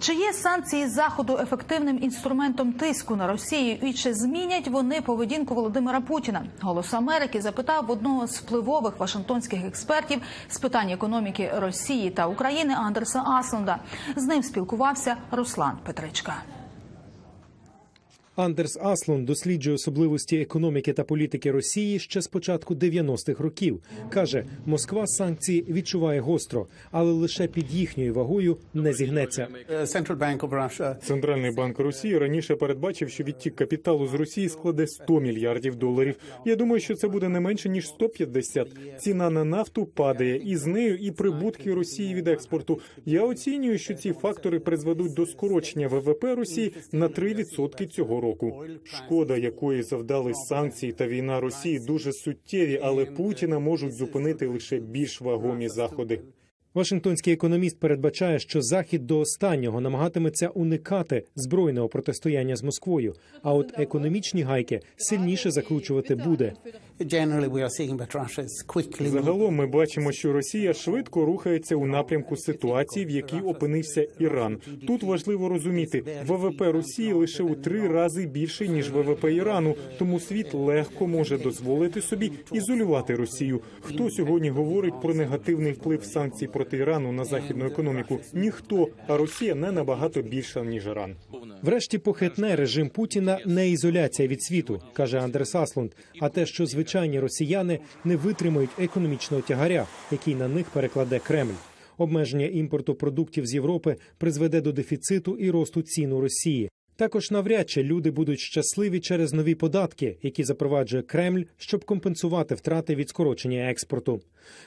Чи є санкції заходу ефективним інструментом тиску на Росію, і чи змінять вони поведінку Володимира Путіна? Голос Америки запитав одного з впливових вашингтонських експертів з питань економіки Росії та України Андерса Асланда. З ним спілкувався Руслан Петричка. Андерс Аслун досліджує особливості економіки та політики Росії ще з початку 90-х років. каже, Москва санкції відчуває гостро, але лише під їхньою вагою не зігнеться. Russia Центральний банк Росії раніше передбачив, що відтік капіталу з Росії складе 100 мільярдів доларів. Я думаю, що це буде не менше ніж 150. Ціна на нафту падає, і з нею і прибутки Росії від експорту. Я оцінюю, що ці фактори призведуть до скорочення ВВП Росії на 3% цього року. Шкода, якої завдали санкції та війна Росії, дуже суттєві, але Путіна можуть зупинити лише більш вагомі заходи. Вашингтонський економіст передбачає, що захід до останнього намагатиметься уникати збройного протистояння з Москвою. А от економічні гайки сильніше закручувати буде. Загалом ми бачимо, що Росія швидко рухається у напрямку ситуації, в якій опинився Іран. Тут важливо розуміти, ВВП Росії лише у три рази більший ніж ВВП Ірану, тому світ легко може дозволити собі ізолювати Росію. Хто сьогодні говорить про негативний вплив санкцій проти Ірану на західну економіку? Ніхто, а Росія не набагато більша ніж Іран. Врешті похитне режим Путіна не ізоляція від світу, каже Андерс Аслунд, а те, що звичайні росіяни не витримають економічного тягаря, який на них перекладе Кремль. Обмеження імпорту продуктів з Європи призведе до дефіциту і росту цін у Росії. Також навряд чи люди будуть щасливі через нові податки, які запроваджує Кремль, щоб компенсувати втрати від скорочення експорту.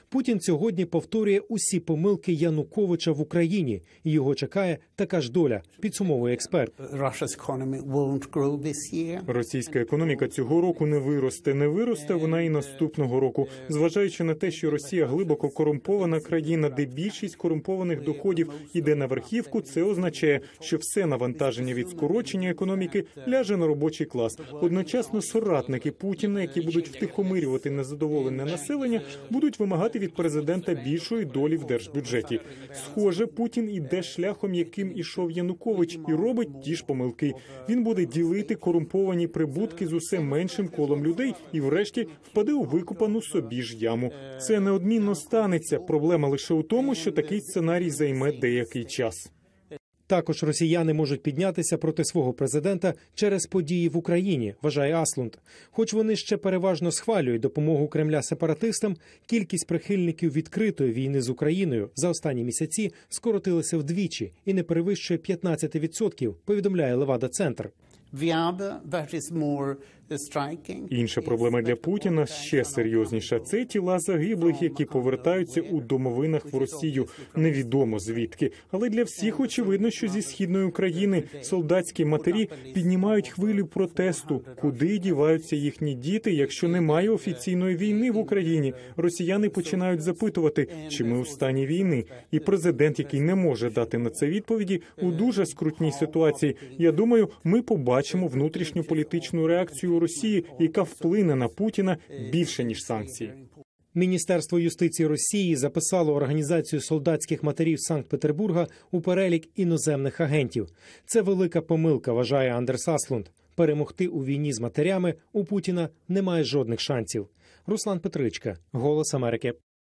Путін сьогодні повторює усі помилки Януковича в Україні, і його чекає така ж доля. Підсумовує експерт. Російська економіка цього року не виросте. Не виросте вона і наступного року, зважаючи на те, що Росія глибоко корумпована країна, де більшість корумпованих доходів іде на верхівку. Це означає, що все навантаження від скорочення економіки ляже на робочий клас. Одночасно соратники Путіна, які будуть втихомирювати незадоволене населення, будуть вимагати від президента більшої долі в держбюджеті. Схоже, Путін іде шляхом, яким ішов Янукович, і робить ті ж помилки. Він буде ділити корумповані прибутки з усе меншим колом людей і, врешті, впаде у викупану собі ж яму. Це неодмінно станеться. Проблема лише у тому, що такий сценарій займе деякий час. Також росіяни можуть піднятися проти свого президента через події в Україні, вважає Аслунд. Хоч вони ще переважно схвалюють допомогу Кремля сепаратистам, кількість прихильників відкритої війни з Україною за останні місяці скоротилася вдвічі і не перевищує 15%, повідомляє Левада Центр. Інша проблема для Путіна ще серйозніша. Це тіла загиблих, які повертаються у домовинах в Росію. Невідомо звідки, але для всіх очевидно, що зі східної України солдатські матері піднімають хвилю протесту. Куди діваються їхні діти, якщо немає офіційної війни в Україні? Росіяни починають запитувати, чи ми у стані війни, і президент, який не може дати на це відповіді, у дуже скрутній ситуації. Я думаю, ми побачимо внутрішню політичну реакцію Росії, яка вплине на Путіна більше ніж санкції. Міністерство юстиції Росії записало організацію солдатських матерів Санкт-Петербурга у перелік іноземних агентів. Це велика помилка, вважає Андерс Аслунд. Перемогти у війні з матерями у Путіна немає жодних шансів. Руслан Петричка, Голос Америки.